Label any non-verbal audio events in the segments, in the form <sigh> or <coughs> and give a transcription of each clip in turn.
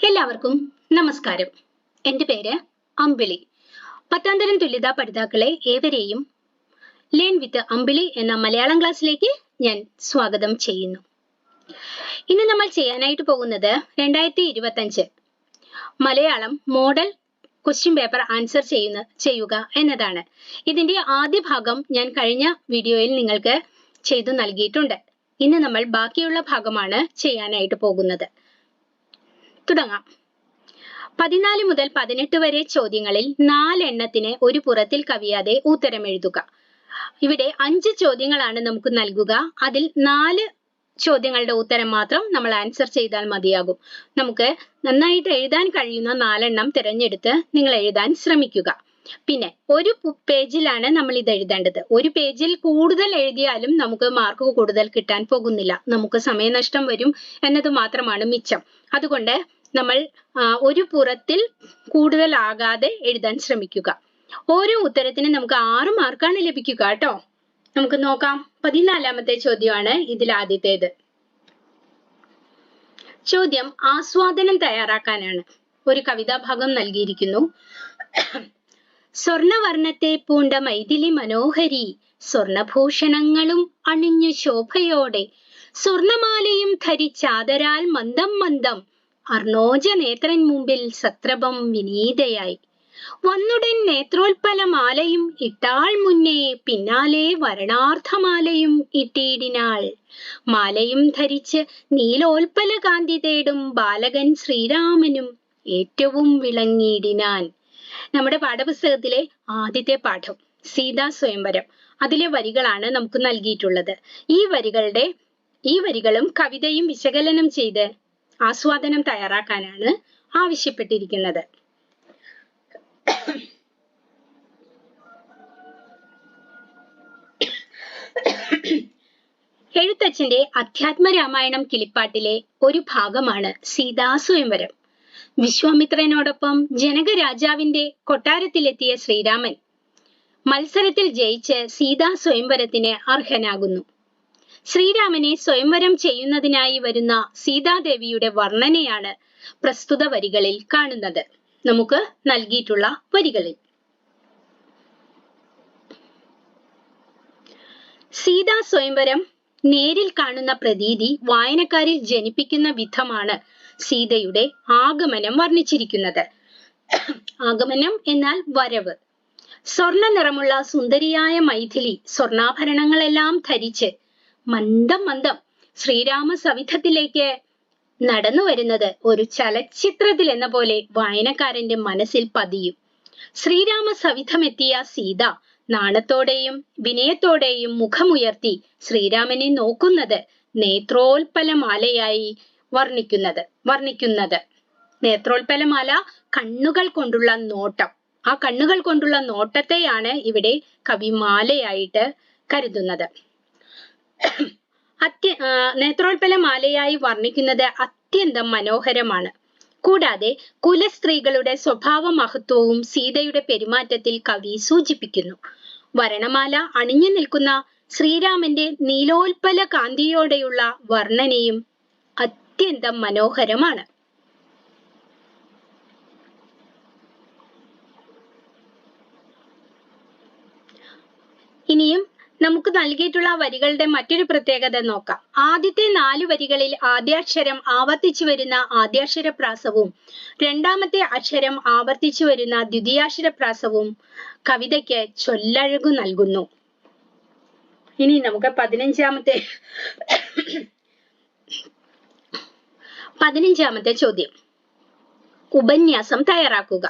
എല്ലാവർക്കും നമസ്കാരം. എന്റെ പേര് അമ്പിളി. പത്താം തരം തുല്യതാ പഠിതാക്കളെ ഏവരെയും ലേൺ വിത്ത് അമ്പിളി എന്ന മലയാളം ക്ലാസ്സിലേക്ക് ഞാൻ സ്വാഗതം ചെയ്യുന്നു. ഇന്ന് നമ്മൾ ചെയ്യാനായിട്ട് പോകുന്നത് രണ്ടായിരത്തി ഇരുപത്തഞ്ച് Malayalam model question paper answer ചെയ്യുന്ന ചെയ്യുക എന്നതാണ്. ഇതിന്റെ ആദ്യ ഭാഗം ഞാൻ കഴിഞ്ഞ വീഡിയോയിൽ നിങ്ങൾക്ക് ചെയ്തു നൽകിയിട്ടുണ്ട്. ഇന്ന് നമ്മൾ ബാക്കിയുള്ള ഭാഗമാണ് ചെയ്യാനായിട്ട് പോകുന്നത്. തുടങ്ങാം. പതിനാല് മുതൽ പതിനെട്ട് വരെ ചോദ്യങ്ങളിൽ നാലെണ്ണത്തിന് ഒരു പുറത്തിൽ കവിയാതെ ഉത്തരം എഴുതുക ഇവിടെ അഞ്ച് ചോദ്യങ്ങളാണ് നമുക്ക് നൽകുക. അതിൽ നാല് ചോദ്യങ്ങളുടെ ഉത്തരം മാത്രം നമ്മൾ ആൻസർ ചെയ്താൽ മതിയാകും. നമുക്ക് നന്നായിട്ട് എഴുതാൻ കഴിയുന്ന നാലെണ്ണം തിരഞ്ഞെടുത്ത് നിങ്ങൾ എഴുതാൻ ശ്രമിക്കുക. പിന്നെ ഒരു പേജിലാണ് നമ്മൾ ഇത് എഴുതേണ്ടത്. ഒരു പേജിൽ കൂടുതൽ എഴുതിയാലും നമുക്ക് മാർക്ക് കൂടുതൽ കിട്ടാൻ പോകുന്നില്ല. നമുക്ക് സമയനഷ്ടം വരും എന്നത് മാത്രമാണ് മിച്ചം. അതുകൊണ്ട് നമ്മൾ ഒരു പുറത്തിൽ കൂടുതലാകാതെ എഴുതാൻ ശ്രമിക്കുക. ഓരോ ഉത്തരത്തിനും നമുക്ക് ആറ് മാർക്കാണ് ലഭിക്കുക കേട്ടോ. നമുക്ക് നോക്കാം. പതിനാലാമത്തെ ചോദ്യമാണ് ഇതിൽ ആദ്യത്തേത്. ചോദ്യം ആസ്വാദനം തയ്യാറാക്കാനാണ്. ഒരു കവിതാഭാഗം നൽകിയിരിക്കുന്നു. സ്വർണവർണത്തെ പൂണ്ട മൈഥിലി മനോഹരി സ്വർണഭൂഷണങ്ങളും അണിഞ്ഞു ശോഭയോടെ സ്വർണമാലയും ധരിച്ചാദരാൽ മന്ദം മന്ദം അർണോജ നേത്രൻ മുമ്പിൽ സത്രപം വിനീതയായി. വന്നുടൻ നേത്രോൽപ്പല മാലയും ഇട്ടാൾ മുന്നേ പിന്നാലെ വരണാർത്ഥമാലയും ഇട്ടിടിനാൾ. മാലയും ധരിച്ച് നീലോൽപ്പല കാന്തി തേടും ബാലകൻ ശ്രീരാമനും ഏറ്റവും വിളങ്ങിയിടിനാൻ. നമ്മുടെ പാഠപുസ്തകത്തിലെ ആദ്യത്തെ പാഠം സീതാ സ്വയംവരം. അതിലെ വരികളാണ് നമുക്ക് നൽകിയിട്ടുള്ളത്. ഈ വരികളുടെ ഈ വരികളും കവിതയും വിശകലനം ചെയ്ത് ആസ്വാദനം തയ്യാറാക്കാനാണ് ആവശ്യപ്പെട്ടിരിക്കുന്നത്. എഴുത്തച്ഛന്റെ അധ്യാത്മ രാമായണം കിളിപ്പാട്ടിലെ ഒരു ഭാഗമാണ് സീതാസ്വയംവരം വിശ്വാമിത്രനോടൊപ്പം ജനക രാജാവിന്റെ കൊട്ടാരത്തിലെത്തിയ ശ്രീരാമൻ മത്സരത്തിൽ ജയിച്ച് സീതാ സ്വയംവരത്തിന് അർഹനാകുന്നു. ശ്രീരാമനെ സ്വയംവരം ചെയ്യുന്നതിനായി വരുന്ന സീതാദേവിയുടെ വർണനയാണ് പ്രസ്തുത വരികളിൽ കാണുന്നത്. നമുക്ക് നൽകിയിട്ടുള്ള വരികളിൽ. സീതാ സ്വയംവരം നേരിൽ കാണുന്ന പ്രതീതി വായനക്കാരിൽ ജനിപ്പിക്കുന്ന വിധമാണ് സീതയുടെ ആഗമനം വർണിച്ചിരിക്കുന്നത്. ആഗമനം എന്നാൽ വരവ്. സ്വർണ നിറമുള്ള സുന്ദരിയായ മൈഥിലി സ്വർണാഭരണങ്ങളെല്ലാം ധരിച്ച് മന്ദം മന്ദം ശ്രീരാമ സവിധത്തിലേക്ക് നടന്നു വരുന്നത് ഒരു ചലച്ചിത്രത്തിൽ എന്ന പോലെ വായനക്കാരന്റെ മനസ്സിൽ പതിയും. ശ്രീരാമ സവിധമെത്തിയ സീത നാണത്തോടെയും വിനയത്തോടെയും മുഖമുയർത്തി ശ്രീരാമനെ നോക്കുന്നത് നേത്രോൽപ്പലമാലയായി വർണിക്കുന്നത് വർണിക്കുന്നത്. നേത്രോൽപ്പലമാല കണ്ണുകൾ കൊണ്ടുള്ള നോട്ടം. ആ കണ്ണുകൾ കൊണ്ടുള്ള നോട്ടത്തെയാണ് ഇവിടെ കവി മാലയായിട്ട് കരുതുന്നത്. അത്യ നേത്രോൽപ്പല മാലയായി വർണിക്കുന്നത് അത്യന്തം മനോഹരമാണ്. കൂടാതെ കുലസ്ത്രീകളുടെ സ്വഭാവ മഹത്വവും സീതയുടെ പെരുമാറ്റത്തിൽ കവി സൂചിപ്പിക്കുന്നു. വരണമാല അണിഞ്ഞു നിൽക്കുന്ന ശ്രീരാമന്റെ നീലോൽപ്പല കാന്തിയോടെയുള്ള വർണനയും അത്യന്തം മനോഹരമാണ്. ഇനിയും നമുക്ക് നൽകിയിട്ടുള്ള വരികളുടെ മറ്റൊരു പ്രത്യേകത നോക്കാം. ആദ്യത്തെ നാല് വരികളിൽ ആദ്യാക്ഷരം ആവർത്തിച്ചു വരുന്ന ആദ്യാക്ഷര പ്രാസവും രണ്ടാമത്തെ അക്ഷരം ആവർത്തിച്ചു വരുന്ന ദ്വിതീയാക്ഷര പ്രാസവും കവിതയ്ക്ക് ചൊല്ലഴകു നൽകുന്നു. ഇനി നമുക്ക് പതിനഞ്ചാമത്തെ പതിനഞ്ചാമത്തെ ചോദ്യം. ഉപന്യാസം തയ്യാറാക്കുക.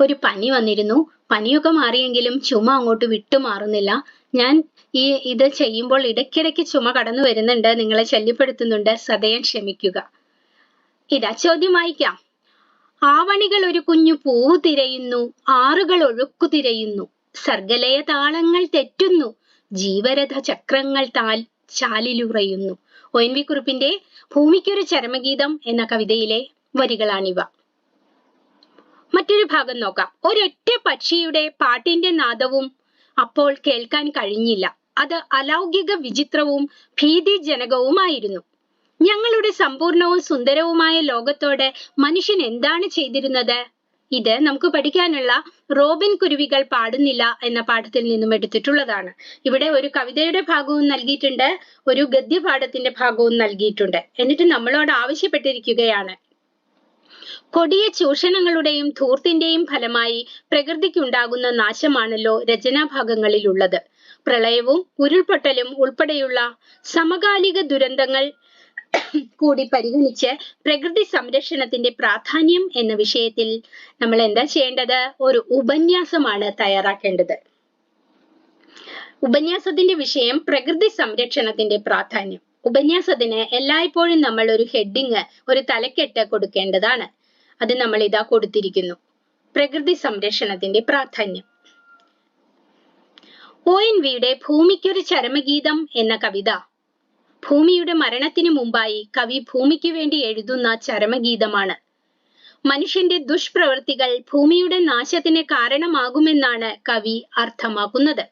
ഒരു പനി വന്നിരുന്നു. പനിയൊക്കെ മാറിയെങ്കിലും ചുമ അങ്ങോട്ട് വിട്ടുമാറുന്നില്ല ഞാൻ ഈ ഇത് ചെയ്യുമ്പോൾ ഇടയ്ക്കിടയ്ക്ക് ചുമ കടന്നു വരുന്നുണ്ട്. നിങ്ങളെ ശല്യപ്പെടുത്തുന്നുണ്ട്. സദയം ക്ഷമിക്കുക. ഇതാ ചോദ്യം വായിക്കാം. ആവണികൾ ഒരു കുഞ്ഞു പൂ തിരയുന്നു. ആറുകൾ ഒഴുക്കു തിരയുന്നു. സർഗലയ താളങ്ങൾ തെറ്റുന്നു. ജീവരഥ ചക്രങ്ങൾ താൽ ചാലിലുറയുന്നു. ഒ എൻ വി കുറുപ്പിന്റെ ഭൂമിക്കൊരു ചരമഗീതം എന്ന കവിതയിലെ വരികളാണിവ. മറ്റൊരു ഭാഗം നോക്കാം. ഒരൊറ്റ പക്ഷിയുടെ പാട്ടിന്റെ നാദവും അപ്പോൾ കേൾക്കാൻ കഴിഞ്ഞില്ല. അത് അലൗകിക വിചിത്രവും ഭീതിജനകവുമായിരുന്നു. ഞങ്ങളുടെ സമ്പൂർണവും സുന്ദരവുമായ ലോകത്തോട് മനുഷ്യൻ എന്താണ് ചെയ്തിരുന്നത്? ഇത് നമുക്ക് പഠിക്കാനുള്ള റോബിൻ കുരുവികൾ പാടുന്നില്ല എന്ന പാഠത്തിൽ നിന്നും എടുത്തിട്ടുള്ളതാണ്. ഇവിടെ ഒരു കവിതയുടെ ഭാഗവും നൽകിയിട്ടുണ്ട് ഒരു ഗദ്യപാഠത്തിന്റെ ഭാഗവും നൽകിയിട്ടുണ്ട്. എന്നിട്ട് നമ്മളോട് ആവശ്യപ്പെട്ടിരിക്കുകയാണ്. കൊടിയ ചൂഷണങ്ങളുടെയും ധൂർത്തിന്റെയും ഫലമായി പ്രകൃതിക്കുണ്ടാകുന്ന നാശമാണല്ലോ രചനാഭാഗങ്ങളിലുള്ളത്. പ്രളയവും ഉരുൾപൊട്ടലും ഉൾപ്പെടെയുള്ള സമകാലിക ദുരന്തങ്ങൾ <coughs> കൂടി പരിഗണിച്ച് പ്രകൃതി സംരക്ഷണത്തിന്റെ പ്രാധാന്യം എന്ന വിഷയത്തിൽ നമ്മൾ എന്താ ചെയ്യേണ്ടത്? ഒരു ഉപന്യാസമാണ് തയ്യാറാക്കേണ്ടത്. ഉപന്യാസത്തിന്റെ വിഷയം പ്രകൃതി സംരക്ഷണത്തിന്റെ പ്രാധാന്യം. ഉപന്യാസത്തിന് എല്ലായ്പ്പോഴും നമ്മൾ ഒരു ഹെഡിങ് ഒരു തലക്കെട്ട് കൊടുക്കേണ്ടതാണ്. അത് നമ്മൾ ഇതാ കൊടുത്തിരിക്കുന്നു. പ്രകൃതി സംരക്ഷണത്തിന്റെ പ്രാധാന്യം. ഒ എൻ വിയുടെ ഭൂമിക്കൊരു ചരമഗീതം എന്ന കവിത. ഭൂമിയുടെ മരണത്തിനു മുമ്പായി കവി ഭൂമിക്ക് വേണ്ടി എഴുതുന്ന ചരമഗീതമാണ്. മനുഷ്യന്റെ ദുഷ്പ്രവൃത്തികൾ ഭൂമിയുടെ നാശത്തിന് കാരണമാകുമെന്നാണ് കവി അർത്ഥമാക്കുന്നത്.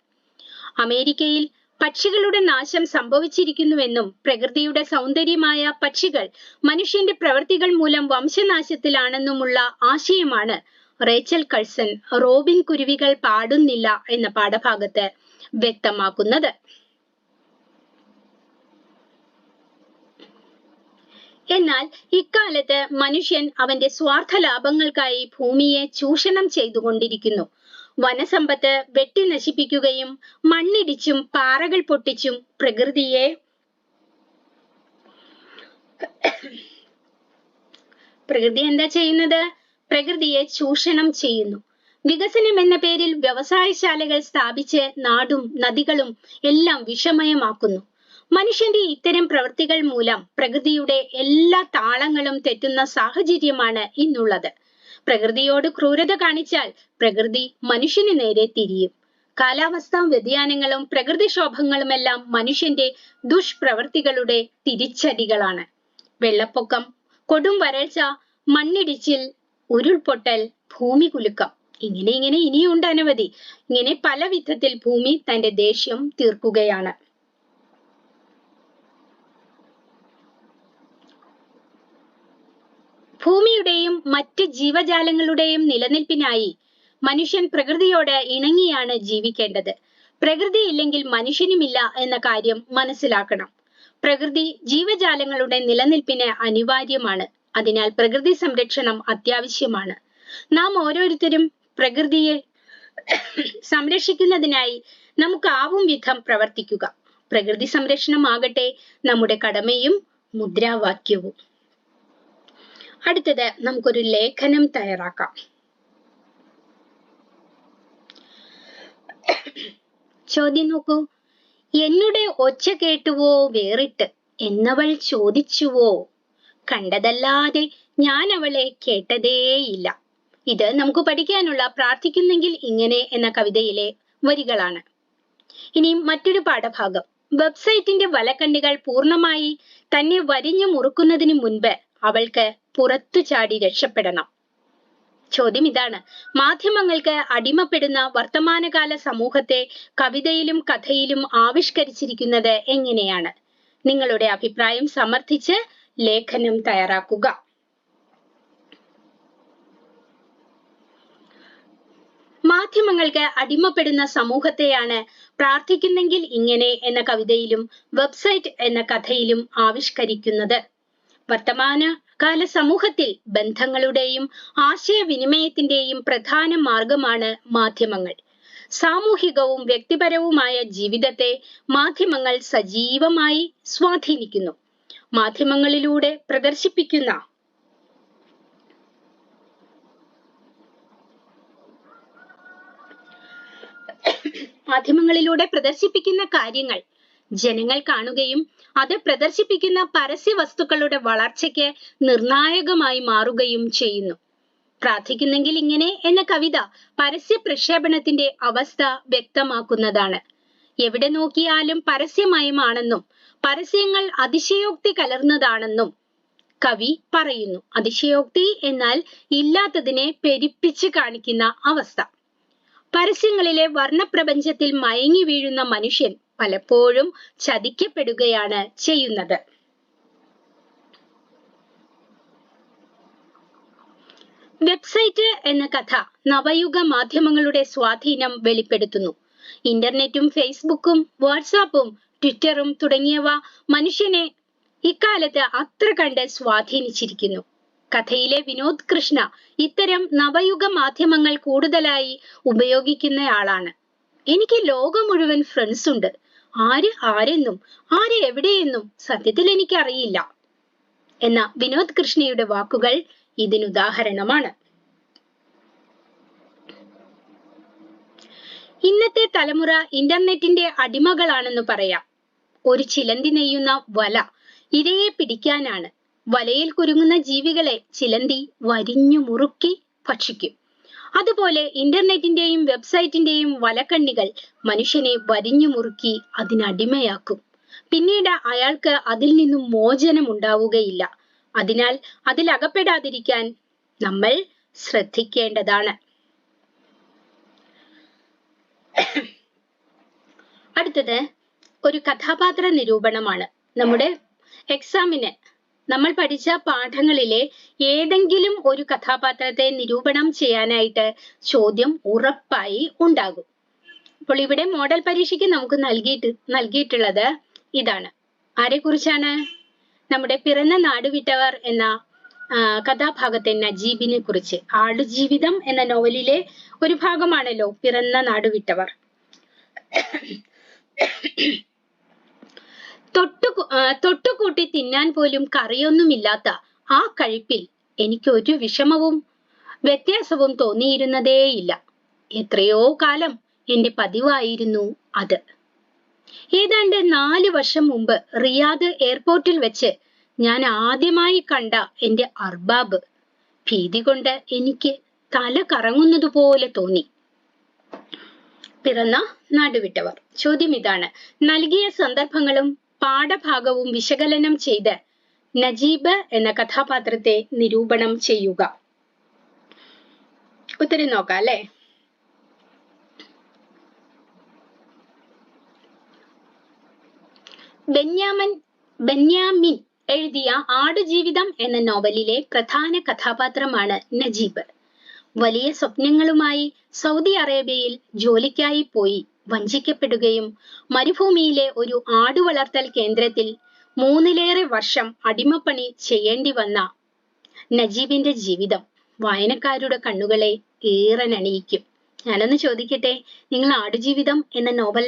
അമേരിക്കയിൽ പക്ഷികളുടെ നാശം സംഭവിച്ചിരിക്കുന്നുവെന്നും പ്രകൃതിയുടെ സൗന്ദര്യമായ പക്ഷികൾ മനുഷ്യന്റെ പ്രവൃത്തികൾ മൂലം വംശനാശത്തിലാണെന്നുമുള്ള ആശയമാണ് റേച്ചൽ കഴ്സൺ റോബിൻ കുരുവികൾ പാടുന്നില്ല എന്ന പാഠഭാഗത്ത് വ്യക്തമാക്കുന്നത്. എന്നാൽ ഇക്കാലത്ത് മനുഷ്യൻ അവന്റെ സ്വാർത്ഥ ലാഭങ്ങൾക്കായി ഭൂമിയെ ചൂഷണം ചെയ്തുകൊണ്ടിരിക്കുന്നു. വനസമ്പത്ത് വെട്ടി നശിപ്പിക്കുകയും മണ്ണിടിച്ചും പാറകൾ പൊട്ടിച്ചും പ്രകൃതിയെ പ്രകൃതി എന്താ ചെയ്യുന്നത്? പ്രകൃതിയെ ചൂഷണം ചെയ്യുന്നു. വികസനം എന്ന പേരിൽ വ്യവസായശാലകൾ സ്ഥാപിച്ച് നാടും നദികളും എല്ലാം വിഷമയമാക്കുന്നു. മനുഷ്യന്റെ ഇത്തരം പ്രവൃത്തികൾ മൂലം പ്രകൃതിയുടെ എല്ലാ താളങ്ങളും തെറ്റുന്ന സാഹചര്യമാണ് ഇന്നുള്ളത്. പ്രകൃതിയോട് ക്രൂരത കാണിച്ചാൽ പ്രകൃതി മനുഷ്യന് നേരെ തിരിയും. കാലാവസ്ഥാ വ്യതിയാനങ്ങളും പ്രകൃതിക്ഷോഭങ്ങളുമെല്ലാം മനുഷ്യന്റെ ദുഷ്പ്രവൃത്തികളുടെ തിരിച്ചടികളാണ്. വെള്ളപ്പൊക്കം കൊടും വരൾച്ച മണ്ണിടിച്ചിൽ ഉരുൾപൊട്ടൽ ഭൂമി കുലുക്കം. ഇങ്ങനെ ഇങ്ങനെ ഇനിയുണ്ട് അനവധി. ഇങ്ങനെ പല വിധത്തിൽ ഭൂമി തന്റെ ദേഷ്യം തീർക്കുകയാണ്. ഭൂമിയുടെയും മറ്റ് ജീവജാലങ്ങളുടെയും നിലനിൽപ്പിനായി മനുഷ്യൻ പ്രകൃതിയോട് ഇണങ്ങിയാണ് ജീവിക്കേണ്ടത്. പ്രകൃതി ഇല്ലെങ്കിൽ മനുഷ്യനുമില്ല എന്ന കാര്യം മനസ്സിലാക്കണം. പ്രകൃതി ജീവജാലങ്ങളുടെ നിലനിൽപ്പിന് അനിവാര്യമാണ്. അതിനാൽ പ്രകൃതി സംരക്ഷണം അത്യാവശ്യമാണ്. നാം ഓരോരുത്തരും പ്രകൃതിയെ സംരക്ഷിക്കുന്നതിനായി നമുക്ക് ആവും വിധം പ്രവർത്തിക്കുക. പ്രകൃതി സംരക്ഷണമാകട്ടെ നമ്മുടെ കടമയും മുദ്രാവാക്യവും. അടുത്തത് നമുക്കൊരു ലേഖനം തയ്യാറാക്കാം. ചോദ്യം നോക്കൂ. എന്നുടെ ഒച്ച കേട്ടുവോ വേറിട്ട്? എന്നവൾ ചോദിച്ചുവോ? കണ്ടതല്ലാതെ ഞാൻ അവളെ കേട്ടതേയില്ല. ഇത് നമുക്ക് പഠിക്കാനുള്ള പ്രാർത്ഥിക്കുന്നെങ്കിൽ ഇങ്ങനെ എന്ന കവിതയിലെ വരികളാണ്. ഇനി മറ്റൊരു പാഠഭാഗം. വെബ്സൈറ്റിന്റെ വലക്കണ്ണികൾ പൂർണമായി തന്നെ വരിഞ്ഞു മുറുക്കുന്നതിന് മുൻപ് അവൾക്ക് പുറത്തു ചാടി രക്ഷപ്പെടണം. ചോദ്യം ഇതാണ്. മാധ്യമങ്ങൾക്ക് അടിമപ്പെടുന്ന വർത്തമാനകാല സമൂഹത്തെ കവിതയിലും കഥയിലും ആവിഷ്കരിച്ചിരിക്കുന്നത് എങ്ങനെയാണ്? നിങ്ങളുടെ അഭിപ്രായം സമർത്ഥിച്ച് ലേഖനം തയ്യാറാക്കുക. മാധ്യമങ്ങൾക്ക് അടിമപ്പെടുന്ന സമൂഹത്തെയാണ് പ്രാർത്ഥിക്കുന്നെങ്കിൽ ഇങ്ങനെ എന്ന കവിതയിലും വെബ്സൈറ്റ് എന്ന കഥയിലും ആവിഷ്കരിക്കുന്നത്. വർത്തമാന കാല സമൂഹത്തിൽ ബന്ധങ്ങളുടെയും ആശയവിനിമയത്തിന്റെയും പ്രധാന മാർഗമാണ് മാധ്യമങ്ങൾ. സാമൂഹികവും വ്യക്തിപരവുമായ ജീവിതത്തെ മാധ്യമങ്ങൾ സജീവമായി സ്വാധീനിക്കുന്നു. മാധ്യമങ്ങളിലൂടെ പ്രദർശിപ്പിക്കുന്ന മാധ്യമങ്ങളിലൂടെ പ്രദർശിപ്പിക്കുന്ന കാര്യങ്ങൾ ജനങ്ങൾ കാണുകയും അത് പ്രദർശിപ്പിക്കുന്ന പരസ്യ വസ്തുക്കളുടെ വളർച്ചയ്ക്ക് നിർണായകമായി മാറുകയും ചെയ്യുന്നു. പ്രാർത്ഥിക്കുന്നെങ്കിൽ ഇങ്ങനെ എന്ന കവിത പരസ്യ പ്രക്ഷേപണത്തിന്റെ അവസ്ഥ വ്യക്തമാക്കുന്നതാണ്. എവിടെ നോക്കിയാലും പരസ്യമയമാണെന്നും പരസ്യങ്ങൾ അതിശയോക്തി കലർന്നതാണെന്നും കവി പറയുന്നു. അതിശയോക്തി എന്നാൽ ഇല്ലാത്തതിനെ പെരിപ്പിച്ച് കാണിക്കുന്ന അവസ്ഥ. പരസ്യങ്ങളിലെ വർണപ്രപഞ്ചത്തിൽ മയങ്ങി വീഴുന്ന മനുഷ്യൻ പലപ്പോഴും ചതിക്കപ്പെടുകയാണ് ചെയ്യുന്നത്. വെബ്സൈറ്റ് എന്ന കഥ നവയുഗ മാധ്യമങ്ങളുടെ സ്വാധീനം വെളിപ്പെടുത്തുന്നു. ഇന്റർനെറ്റും ഫേസ്ബുക്കും വാട്സാപ്പും ട്വിറ്ററും തുടങ്ങിയവ മനുഷ്യനെ ഇക്കാലത്ത് അത്ര കണ്ട് സ്വാധീനിച്ചിരിക്കുന്നു. കഥയിലെ വിനോദ് കൃഷ്ണ ഇത്തരം നവയുഗ മാധ്യമങ്ങൾ കൂടുതലായി ഉപയോഗിക്കുന്നയാളാണ്. എനിക്ക് ലോകം മുഴുവൻ ഫ്രണ്ട്സ് ഉണ്ട്. ആര് ആരെന്നും ആര് എവിടെയെന്നും സത്യത്തിൽ എനിക്കറിയില്ല. എന്ന വിനോദ് കൃഷ്ണയുടെ വാക്കുകൾ ഇതിനുദാഹരണമാണ് ഇന്നത്തെ തലമുറ ഇന്റർനെറ്റിന്റെ അടിമകളാണെന്ന് പറയാം. ഒരു ചിലന്തി നെയ്യുന്ന വല ഇരയെ പിടിക്കാനാണ്. വലയിൽ കുരുങ്ങുന്ന ജീവികളെ ചിലന്തി വരിഞ്ഞു മുറുക്കി ഭക്ഷിക്കും. അതുപോലെ ഇന്റർനെറ്റിന്റെയും വെബ്സൈറ്റിന്റെയും വലക്കണ്ണികൾ മനുഷ്യനെ വരിഞ്ഞു മുറുക്കി അതിനടിമയാക്കും. പിന്നീട് അയാൾക്ക് അതിൽ നിന്നും മോചനം ഉണ്ടാവുകയില്ല. അതിനാൽ അതിൽ അകപ്പെടാതിരിക്കാൻ നമ്മൾ ശ്രദ്ധിക്കേണ്ടതാണ്. അടുത്തത് ഒരു കഥാപാത്ര നിരൂപണമാണ്. നമ്മുടെ എക്സാമിന് നമ്മൾ പഠിച്ച പാഠങ്ങളിലെ ഏതെങ്കിലും ഒരു കഥാപാത്രത്തെ നിരൂപണം ചെയ്യാനായിട്ട് ചോദ്യം ഉറപ്പായി ഉണ്ടാകും. അപ്പോൾ ഇവിടെ മോഡൽ പരീക്ഷയ്ക്ക് നമുക്ക് നൽകിയിട്ട് നൽകിയിട്ടുള്ളത് ഇതാണ്. ആരെക്കുറിച്ചാണ് നമ്മുടെ പിറന്ന നാടുവിട്ടവർ എന്ന കഥാഭാഗത്തെ നജീബിനെ കുറിച്ച്. ആടുജീവിതം എന്ന നോവലിലെ ഒരു ഭാഗമാണല്ലോ പിറന്ന നാടുവിട്ടവർ തൊട്ടു തൊട്ടുകൂട്ടി തിന്നാൻ പോലും കറിയൊന്നുമില്ലാത്ത ആ കഴിപ്പിൽ എനിക്ക് ഒരു വിഷമവും വ്യത്യാസവും തോന്നിയിരുന്നതേയില്ല. എത്രയോ കാലം എന്റെ പതിവായിരുന്നു അത്. ഏതാണ്ട് നാല് വർഷം മുമ്പ് റിയാദ് എയർപോർട്ടിൽ വെച്ച് ഞാൻ ആദ്യമായി കണ്ട എന്റെ അർബാബ് ഭീതി കൊണ്ട് എനിക്ക് തല കറങ്ങുന്നത് പോലെ തോന്നി. പിറന്ന നാടുവിട്ടവർ. ചോദ്യം ഇതാണ്. നൽകിയ സന്ദർഭങ്ങളും പാഠഭാഗവും വിശകലനം ചെയ്ത് നജീബ് എന്ന കഥാപാത്രത്തെ നിരൂപണം ചെയ്യുക. ഉത്തരം നോക്കാം അല്ലെ? ബെന്യാമൻ ബെന്യാമിൻ എഴുതിയ ആടുജീവിതം എന്ന നോവലിലെ പ്രധാന കഥാപാത്രമാണ് നജീബ്. വലിയ സ്വപ്നങ്ങളുമായി സൗദി അറേബ്യയിൽ ജോലിക്കായി പോയി. വഞ്ചിക്കപ്പെടുകയും മരുഭൂമിയിലെ ഒരു ആടുവളർത്തൽ കേന്ദ്രത്തിൽ മൂന്നിലേറെ വർഷം അടിമപ്പണി ചെയ്യേണ്ടി വന്ന നജീബിന്റെ ജീവിതം വായനക്കാരുടെ കണ്ണുകളെ ഏറെ നണിയിക്കും ഞാനൊന്ന് ചോദിക്കട്ടെ നിങ്ങൾ ആടുജീവിതം എന്ന നോവൽ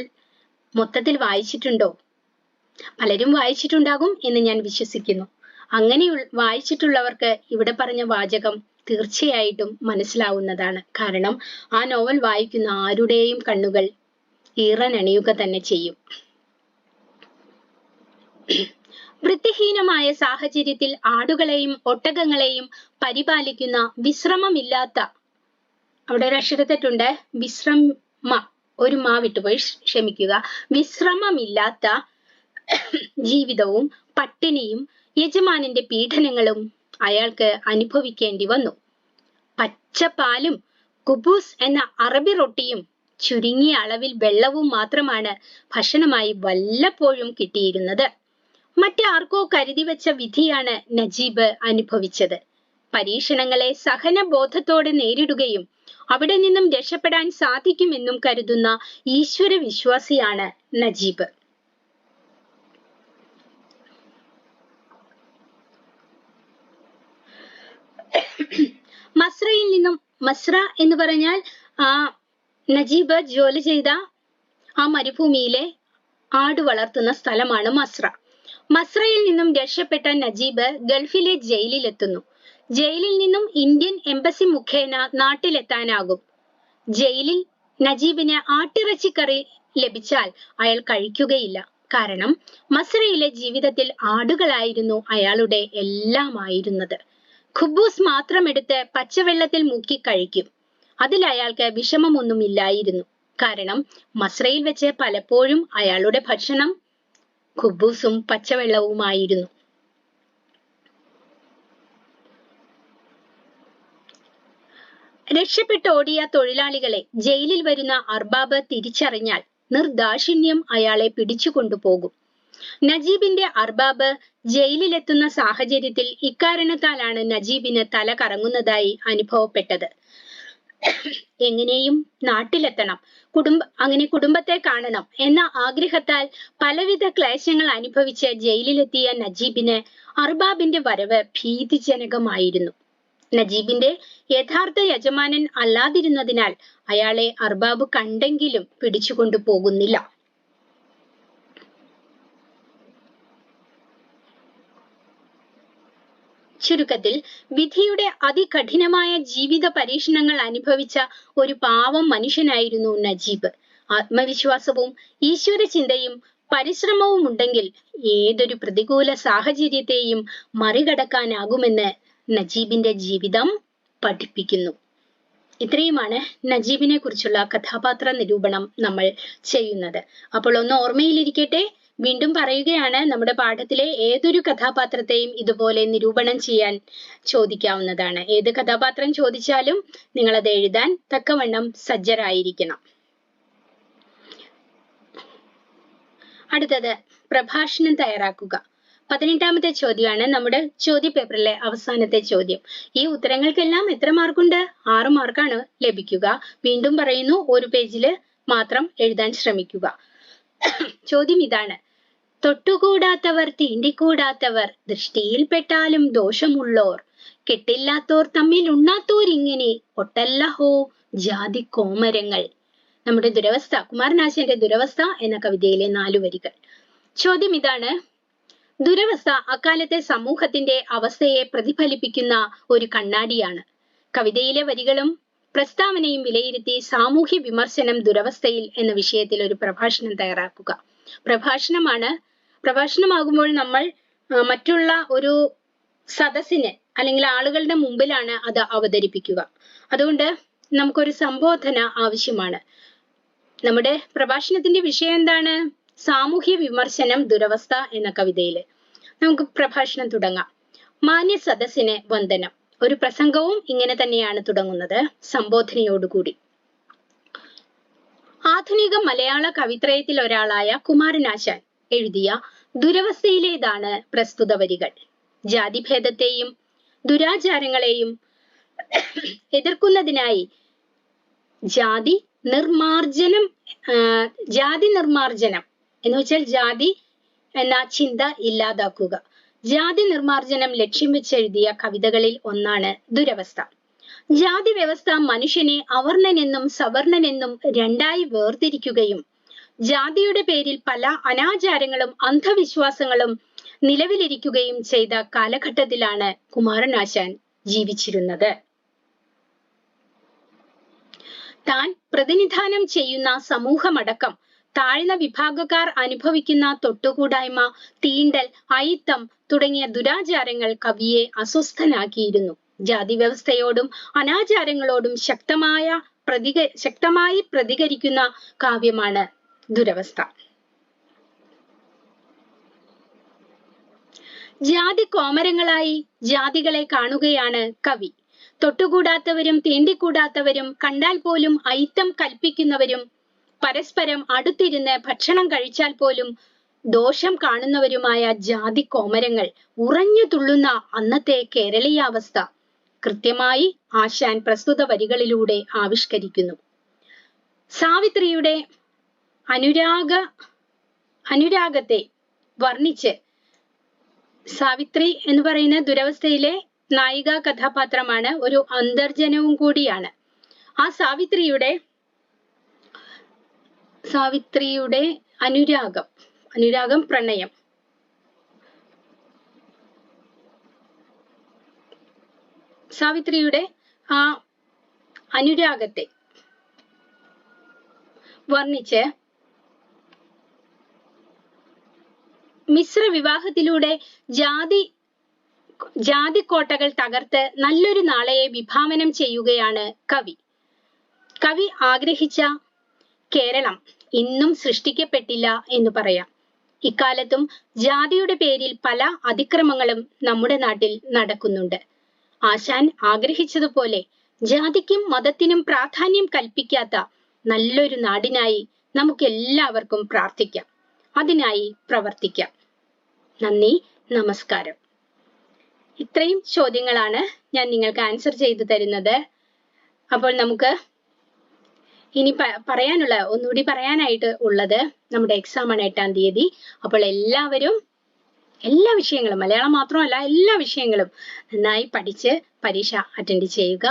മൊത്തത്തിൽ വായിച്ചിട്ടുണ്ടോ? പലരും വായിച്ചിട്ടുണ്ടാകും എന്ന് ഞാൻ വിശ്വസിക്കുന്നു. അങ്ങനെ വായിച്ചിട്ടുള്ളവർക്ക് ഇവിടെ പറഞ്ഞ വാചകം തീർച്ചയായിട്ടും മനസ്സിലാവുന്നതാണ്. കാരണം ആ നോവൽ വായിക്കുന്ന ആരുടെയും കണ്ണുകൾ ഈറനണിയുക തന്നെ ചെയ്യും. വൃത്തിഹീനമായ സാഹചര്യത്തിൽ ആടുകളെയും ഒട്ടകങ്ങളെയും പരിപാലിക്കുന്ന വിശ്രമമില്ലാത്ത അവിടെ ഒരു അക്ഷരത്തെറ്റുണ്ട് വിശ്രമ ഒരു മാ വിട്ടുപോയി ക്ഷ- ക്ഷമിക്കുക. വിശ്രമമില്ലാത്ത ജീവിതവും പട്ടിണിയും യജമാനന്റെ പീഡനങ്ങളും അയാൾക്ക് അനുഭവിക്കേണ്ടി വന്നു. പച്ചപ്പാലും കുബൂസ് എന്ന അറബി റൊട്ടിയും ചുരുങ്ങിയ അളവിൽ വെള്ളവും മാത്രമാണ് ഭക്ഷണമായി വല്ലപ്പോഴും കിട്ടിയിരുന്നത്. മറ്റാർക്കോ കരുതി വെച്ച വിധിയാണ് നജീബ് അനുഭവിച്ചത്. പരീക്ഷണങ്ങളെ സഹനബോധത്തോടെ നേരിടുകയും അവിടെ നിന്നും രക്ഷപ്പെടാൻ സാധിക്കുമെന്നും കരുതുന്ന ഈശ്വര വിശ്വാസിയാണ് നജീബ്. മസ്രയിൽ നിന്നും മസ്ര എന്ന് പറഞ്ഞാൽ ആ നജീബ് ജോലി ചെയ്ത ആ മരുഭൂമിയിലെ ആട് വളർത്തുന്ന സ്ഥലമാണ് മസ്ര. മസ്രയിൽ നിന്നും രക്ഷപ്പെട്ട നജീബ് ഗൾഫിലെ ജയിലിലെത്തുന്നു. ജയിലിൽ നിന്നും ഇന്ത്യൻ എംബസി മുഖേന നാട്ടിലെത്താനാകും. ജയിലിൽ നജീബിന് ആട്ടിറച്ചിക്കറി ലഭിച്ചാൽ അയാൾ കഴിക്കുകയില്ല. കാരണം മസ്രയിലെ ജീവിതത്തിൽ ആടുകളായിരുന്നു അയാളുടെ എല്ലാമായിരുന്നത്. ഖുബൂസ് മാത്രമെടുത്ത് പച്ചവെള്ളത്തിൽ മുക്കി കഴിക്കും. അതിൽ അയാൾക്ക് വിഷമമൊന്നുമില്ലായിരുന്നു. കാരണം മസ്രയിൽ വെച്ച് പലപ്പോഴും അയാളുടെ ഭക്ഷണം ഖുബൂസും പച്ചവെള്ളവുമായിരുന്നു. രക്ഷപ്പെട്ടോടിയ തൊഴിലാളികളെ ജയിലിൽ വരുന്ന അർബാബ് തിരിച്ചറിഞ്ഞാൽ നിർദാക്ഷിണ്യം അയാളെ പിടിച്ചു കൊണ്ടുപോകും. നജീബിന്റെ അർബാബ് ജയിലിലെത്തുന്ന സാഹചര്യത്തിൽ ഇക്കാരണത്താലാണ് നജീബിന് തല കറങ്ങുന്നതായി അനുഭവപ്പെട്ടത്. എങ്ങനെയും നാട്ടിലെത്തണം. കുടുംബ അങ്ങനെ കുടുംബത്തെ കാണണം എന്ന ആഗ്രഹത്താൽ പലവിധ ക്ലേശങ്ങൾ അനുഭവിച്ച് ജയിലിലെത്തിയ നജീബിന് അർബാബിന്റെ വരവ് ഭീതിജനകമായിരുന്നു. നജീബിന്റെ യഥാർത്ഥ യജമാനൻ അല്ലാതിരുന്നതിനാൽ അയാളെ അർബാബ് കണ്ടെങ്കിലും പിടിച്ചുകൊണ്ടു പോകുന്നില്ല ചുരുക്കത്തിൽ വിധിയുടെ അതികഠിനമായ ജീവിത പരീക്ഷണങ്ങൾ അനുഭവിച്ച ഒരു പാവം മനുഷ്യനായിരുന്നു നജീബ്. ആത്മവിശ്വാസവും ഈശ്വര ചിന്തയും പരിശ്രമവും ഉണ്ടെങ്കിൽ ഏതൊരു പ്രതികൂല സാഹചര്യത്തെയും മറികടക്കാനാകുമെന്ന് നജീബിന്റെ ജീവിതം പഠിപ്പിക്കുന്നു. ഇത്രയുമാണ് നജീബിനെ കുറിച്ചുള്ള കഥാപാത്ര നിരൂപണം നമ്മൾ ചെയ്യുന്നത്. അപ്പോൾ ഒന്ന് ഓർമ്മയിലിരിക്കട്ടെ. വീണ്ടും പറയുകയാണ് നമ്മുടെ പാഠത്തിലെ ഏതൊരു കഥാപാത്രത്തെയും ഇതുപോലെ നിരൂപണം ചെയ്യാൻ ചോദിക്കാവുന്നതാണ്. ഏത് കഥാപാത്രം ചോദിച്ചാലും നിങ്ങൾ അത് എഴുതാൻ തക്കവണ്ണം സജ്ജരായിരിക്കണം. അടുത്തത് പ്രഭാഷണം തയ്യാറാക്കുക. പതിനെട്ടാമത്തെ ചോദ്യമാണ് നമ്മുടെ ചോദ്യ പേപ്പറിലെ അവസാനത്തെ ചോദ്യം. ഈ ഉത്തരങ്ങൾക്കെല്ലാം എത്ര മാർക്കുണ്ട്? ആറ് മാർക്കാണ് ലഭിക്കുക. വീണ്ടും പറയുന്നു ഒരു പേജിൽ മാത്രം എഴുതാൻ ശ്രമിക്കുക. <coughs> ചോദ്യം ഇതാണ്. തൊട്ടുകൂടാത്തവർ തീണ്ടിക്കൂടാത്തവർ ദൃഷ്ടിയിൽപ്പെട്ടാലും ദോഷമുള്ളോർ. കെട്ടില്ലാത്തോർ തമ്മിൽ ഉണ്ണാത്തോർ ഇങ്ങനെ ഒട്ടല്ലഹോ ജാതി കോമരങ്ങൾ. നമ്മുടെ ദുരവസ്ഥ കുമാരനാശന്റെ ദുരവസ്ഥ എന്ന കവിതയിലെ നാലു വരികൾ. ചോദ്യം ഇതാണ്. ദുരവസ്ഥ അക്കാലത്തെ സമൂഹത്തിന്റെ അവസ്ഥയെ പ്രതിഫലിപ്പിക്കുന്ന ഒരു കണ്ണാടിയാണ്. കവിതയിലെ വരികളും പ്രസ്താവനയും വിലയിരുത്തി സാമൂഹ്യ വിമർശനം ദുരവസ്ഥയിൽ എന്ന വിഷയത്തിൽ ഒരു പ്രഭാഷണം തയ്യാറാക്കുക. പ്രഭാഷണമാണ് പ്രഭാഷണമാകുമ്പോൾ നമ്മൾ മറ്റുള്ള ഒരു സദസ്സിന് അല്ലെങ്കിൽ ആളുകളുടെ മുമ്പിലാണ് അത് അവതരിപ്പിക്കുക. അതുകൊണ്ട് നമുക്കൊരു സംബോധന ആവശ്യമാണ്. നമ്മുടെ പ്രഭാഷണത്തിന്റെ വിഷയം എന്താണ്? സാമൂഹ്യ വിമർശനം ദുരവസ്ഥ എന്ന കവിതയിൽ. നമുക്ക് പ്രഭാഷണം തുടങ്ങാം. മാന്യ സദസ്സിന് വന്ദനം. ഒരു പ്രസംഗവും ഇങ്ങനെ തന്നെയാണ് തുടങ്ങുന്നത് സംബോധനയോടുകൂടി ആധുനിക മലയാള കവിത്രയത്തിൽ ഒരാളായ കുമാരനാശാൻ എഴുതിയ ദുരവസ്ഥയിലേതാണ് പ്രസ്തുത വരികൾ. ജാതിഭേദത്തെയും ദുരാചാരങ്ങളെയും എതിർക്കുന്നതിനായി ജാതി നിർമാർജനം ജാതി നിർമാർജനം എന്ന് വെച്ചാൽ ജാതി എന്ന ചിന്ത ഇല്ലാതാക്കുക. ജാതി നിർമാർജനം ലക്ഷ്യം വെച്ചെഴുതിയ കവിതകളിൽ ഒന്നാണ് ദുരവസ്ഥ. ജാതി വ്യവസ്ഥ മനുഷ്യനെ അവർണനെന്നും സവർണനെന്നും രണ്ടായി വേർതിരിക്കുകയും ജാതിയുടെ പേരിൽ പല അനാചാരങ്ങളും അന്ധവിശ്വാസങ്ങളും നിലവിലിരിക്കുകയും ചെയ്ത കാലഘട്ടത്തിലാണ് കുമാരനാശാൻ ജീവിച്ചിരുന്നത്. താൻ പ്രതിനിധാനം ചെയ്യുന്ന സമൂഹമടക്കം താഴ്ന്ന വിഭാഗക്കാർ അനുഭവിക്കുന്ന തൊട്ടുകൂടായ്മ തീണ്ടൽ അയിത്തം തുടങ്ങിയ ദുരാചാരങ്ങൾ കവിയെ അസ്വസ്ഥനാക്കിയിരുന്നു. ജാതി വ്യവസ്ഥയോടും അനാചാരങ്ങളോടും ശക്തമായ പ്രതിക ശക്തമായി പ്രതികരിക്കുന്ന കാവ്യമാണ് ദുരവസ്ഥ. ജാതി കോമരങ്ങളായി ജാതികളെ കാണുകയാണ് കവി. തൊട്ടുകൂടാത്തവരും തീണ്ടിക്കൂടാത്തവരും കണ്ടാൽ പോലും അയിത്തം കൽപ്പിക്കുന്നവരും പരസ്പരം അടുത്തിരുന്ന് ഭക്ഷണം കഴിച്ചാൽ പോലും ദോഷം കാണുന്നവരുമായ ജാതി കോമരങ്ങൾ ഉറഞ്ഞു തുള്ളുന്ന അന്നത്തെ കേരളീയാവസ്ഥ കൃത്യമായി ആശാൻ പ്രസ്തുത വരികളിലൂടെ ആവിഷ്കരിക്കുന്നു. സാവിത്രിയുടെ അനുരാഗ അനുരാഗത്തെ വർണിച്ച് സാവിത്രി എന്ന് പറയുന്ന ദുരവസ്ഥയിലെ നായിക കഥാപാത്രമാണ് ഒരു അന്തർജനവും കൂടിയാണ്. ആ സാവിത്രിയുടെ സാവിത്രിയുടെ അനുരാഗം അനുരാഗം പ്രണയം. സാവിത്രിയുടെ ആ അനുരാഗത്തെ വർണിച്ച് മിശ്ര വിവാഹത്തിലൂടെ ജാതി ജാതി കോട്ടകൾ തകർത്ത് നല്ലൊരു നാളെയെ വിഭാവനം ചെയ്യുകയാണ് കവി. കവി ആഗ്രഹിച്ച കേരളം ഇന്നും സൃഷ്ടിക്കപ്പെട്ടില്ല എന്ന് പറയാം. ഇക്കാലത്തും ജാതിയുടെ പേരിൽ പല അതിക്രമങ്ങളും നമ്മുടെ നാട്ടിൽ നടക്കുന്നുണ്ട്. ആശാൻ ആഗ്രഹിച്ചതുപോലെ ജാതിക്കും മതത്തിനും പ്രാധാന്യം കൽപ്പിക്കാത്ത നല്ലൊരു നാടിനായി നമുക്ക് എല്ലാവർക്കും പ്രാർത്ഥിക്കാം. അതിനായി പ്രവർത്തിക്കാം. നന്ദി നമസ്കാരം. ഇത്രയും ചോദ്യങ്ങളാണ് ഞാൻ നിങ്ങൾക്ക് ആൻസർ ചെയ്തു തരുന്നത്. അപ്പോൾ നമുക്ക് ഇനി പറയാനുള്ള ഒന്നുകൂടി പറയാനായിട്ട് ഉള്ളത് നമ്മുടെ എക്സാം ആണ് എട്ടാം തീയതി. അപ്പോൾ എല്ലാവരും എല്ലാ വിഷയങ്ങളും മലയാളം മാത്രമല്ല എല്ലാ വിഷയങ്ങളും നന്നായി പഠിച്ച് പരീക്ഷ അറ്റൻഡ് ചെയ്യുക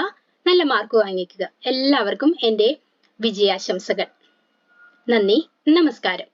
നല്ല മാർക്ക് വാങ്ങിക്കുക. എല്ലാവർക്കും എന്റെ വിജയാശംസകൾ. നന്ദി നമസ്കാരം.